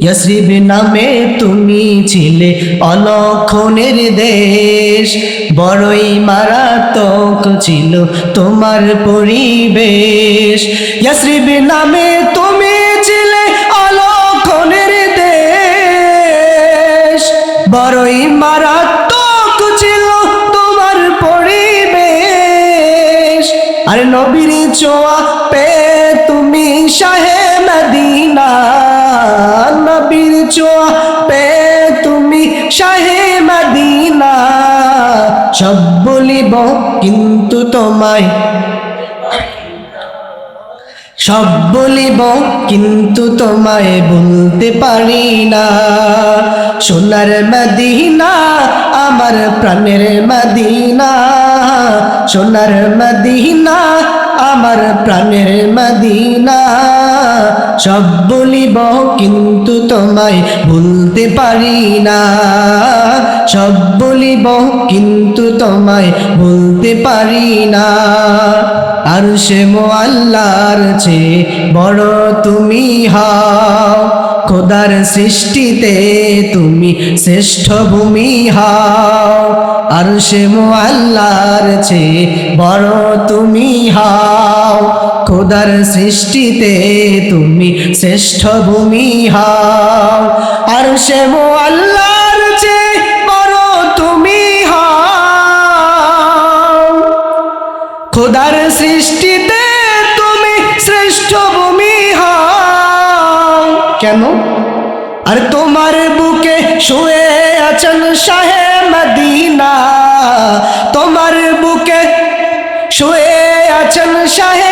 ইয়াসরিব নামে তুমি ছিলে অলক্ষণের দেশ বড়ই মারাত্মক ছিল তোমার পরিবেশ। ইয়াসরিব নামে তুমি ছিলে অলক্ষণের দেশ বড়ই মারাত্মক ছিল তোমার পরিবেশ। আর নবীর চোয়া পে তুমি শাহে মদিনা। চোয়া পে তুমি শাহে মদিনা। সব বলিব, কিন্তু তোমায়। সব বলিব, কিন্তু তোমায় বলতে পারি না। সোনার মদিনা, আমার প্রাণের মদিনা। সোনার মদিনা আমার প্রাণের মদিনা। সব বলিব, কিন্তু তোমায় ভুলতে পারি না। সব বলিব, কিন্তু তোমায় ভুলতে পারি না। আর সে মোয়াল্লার চেয়ে বড় তুমি হাও। খোদার সৃষ্টিতে তুমি শ্রেষ্ঠ ভূমি হাও। আর সে মোয়াল্লার চেয়ে বড় তুমি হাও। খোদার সৃষ্টিতে তুমি শ্রেষ্ঠ ভূমি হাও। আর সে মোয়াল্লার চেয়ে খোদার সৃষ্টিতে তুমি শ্রেষ্ঠ ভূমি হও। কেন? আর তোমার বুকে শুয়ে আছেন শাহে মদিনা। তোমার বুকে শুয়ে আছেন শাহে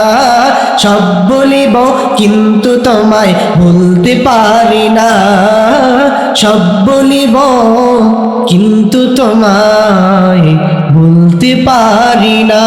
সব বলিব কিন্তু তোমায় ভুলতে পারি না। সব বলিব কিন্তু তোমায় ভুলতে পারি না।